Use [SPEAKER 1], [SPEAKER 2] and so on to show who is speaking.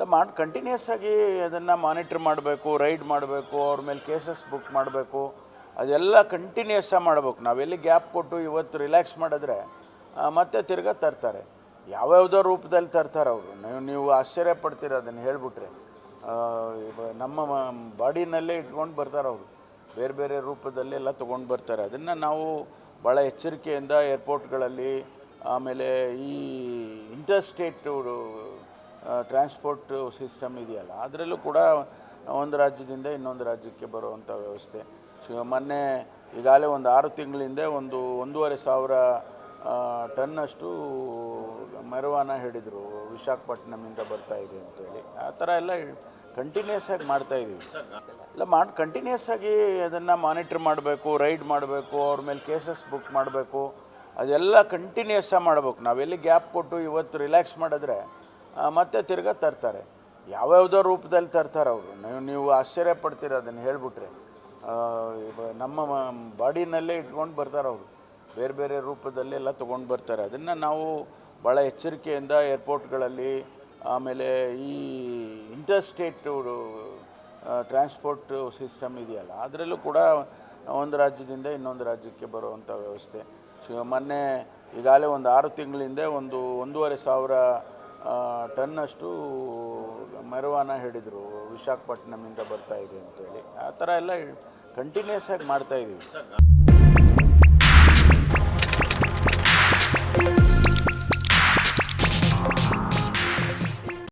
[SPEAKER 1] ಇಲ್ಲ, ಮಾಡಿ ಕಂಟಿನ್ಯೂಸ್ ಆಗಿ ಅದನ್ನು ಮಾನಿಟ್ರ್ ಮಾಡಬೇಕು ರೈಡ್ ಮಾಡಬೇಕು, ಅವ್ರ ಮೇಲೆ ಕೇಸಸ್ ಬುಕ್ ಮಾಡಬೇಕು, ಅದೆಲ್ಲ ಕಂಟಿನ್ಯೂಸ್ ಮಾಡಬೇಕು. ನಾವೆಲ್ಲಿ ಗ್ಯಾಪ್ ಕೊಟ್ಟು ಇವತ್ತು ರಿಲ್ಯಾಕ್ಸ್ ಮಾಡಿದ್ರೆ ಮತ್ತೆ ತಿರ್ಗಾ ತರ್ತಾರೆ. ಯಾವ್ಯಾವುದೋ ರೂಪದಲ್ಲಿ ತರ್ತಾರೆ ಅವರು. ನೀವು ನೀವು ಆಶ್ಚರ್ಯ ಪಡ್ತೀರ ಅದನ್ನು ಹೇಳ್ಬಿಟ್ರೆ. ನಮ್ಮ ಬಾಡಿನಲ್ಲೇ ಇಟ್ಕೊಂಡು ಬರ್ತಾರೆ ಅವರು. ಬೇರೆ ಬೇರೆ ರೂಪದಲ್ಲಿ ಎಲ್ಲ ತೊಗೊಂಡು ಬರ್ತಾರೆ. ಅದನ್ನು ನಾವು ಭಾಳ ಎಚ್ಚರಿಕೆಯಿಂದ ಏರ್ಪೋರ್ಟ್ಗಳಲ್ಲಿ ಆಮೇಲೆ ಈ ಇಂಟರ್ಸ್ಟೇಟ್ ಟ್ರಾನ್ಸ್ಪೋರ್ಟ್ ಸಿಸ್ಟಮ್ ಇದೆಯಲ್ಲ, ಅದರಲ್ಲೂ ಕೂಡ ಒಂದು ರಾಜ್ಯದಿಂದ ಇನ್ನೊಂದು ರಾಜ್ಯಕ್ಕೆ ಬರುವಂಥ ವ್ಯವಸ್ಥೆ. ಮೊನ್ನೆ ಈಗಾಗಲೇ ಒಂದು ಆರು ತಿಂಗಳಿಂದ ಒಂದು ಒಂದೂವರೆ ಸಾವಿರ ಟನ್ನಷ್ಟು ಮೆರವಾನ ಹಿಡಿದರು ವಿಶಾಖಪಟ್ಟಣಮಿಂದ ಬರ್ತಾ ಇದೆ ಅಂತೇಳಿ. ಆ ಥರ ಎಲ್ಲ ಕಂಟಿನ್ಯೂಸ್ ಆಗಿ ಮಾಡ್ತಾ ಇದ್ದೀವಿ ಇಲ್ಲ, ಮಾಡಿ ಕಂಟಿನ್ಯೂಸ್ ಆಗಿ ಅದನ್ನು ಮಾನಿಟ್ರ್ ಮಾಡಬೇಕು ರೈಡ್ ಮಾಡಬೇಕು, ಅವ್ರ ಮೇಲೆ ಕೇಸಸ್ ಬುಕ್ ಮಾಡಬೇಕು, ಅದೆಲ್ಲ ಕಂಟಿನ್ಯೂಸ್ ಆಗಿ ಮಾಡಬೇಕು. ನಾವೆಲ್ಲಿ ಗ್ಯಾಪ್ ಕೊಟ್ಟು ಇವತ್ತು ರಿಲ್ಯಾಕ್ಸ್ ಮಾಡಿದ್ರೆ ಮತ್ತೆ ತಿರ್ಗಾ ತರ್ತಾರೆ. ಯಾವ್ಯಾವುದೋ ರೂಪದಲ್ಲಿ ತರ್ತಾರೆ ಅವರು. ನೀವು ನೀವು ಆಶ್ಚರ್ಯ ಪಡ್ತೀರ ಅದನ್ನು ಹೇಳಿಬಿಟ್ರೆ. ನಮ್ಮ ಬಾಡಿನಲ್ಲೇ ಇಟ್ಕೊಂಡು ಬರ್ತಾರೆ ಅವರು. ಬೇರೆ ಬೇರೆ ರೂಪದಲ್ಲಿ ಎಲ್ಲ ತೊಗೊಂಡು ಬರ್ತಾರೆ. ಅದನ್ನು ನಾವು ಭಾಳ ಎಚ್ಚರಿಕೆಯಿಂದ ಏರ್ಪೋರ್ಟ್ಗಳಲ್ಲಿ, ಆಮೇಲೆ ಈ ಇಂಟರ್ಸ್ಟೇಟ್ ಟ್ರಾನ್ಸ್ಪೋರ್ಟ್ ಸಿಸ್ಟಮ್ ಇದೆಯಲ್ಲ, ಅದರಲ್ಲೂ ಕೂಡ ಒಂದು ರಾಜ್ಯದಿಂದ ಇನ್ನೊಂದು ರಾಜ್ಯಕ್ಕೆ ಬರುವಂಥ ವ್ಯವಸ್ಥೆ. ಮೊನ್ನೆ ಈಗಾಗಲೇ ಒಂದು ಆರು ತಿಂಗಳಿಂದ ಒಂದು ಒಂದೂವರೆ ಸಾವಿರ ಟನ್ನಷ್ಟು ಮೆರವಾನ ಹಿಡಿದರು ವಿಶಾಖಪಟ್ಟಣಮಿಂದ ಬರ್ತಾ ಇದೆ ಅಂತೇಳಿ. ಆ ಥರ ಎಲ್ಲ ಕಂಟಿನ್ಯೂಸ್ ಆಗಿ ಮಾಡ್ತಾ ಇದ್ದೀವಿ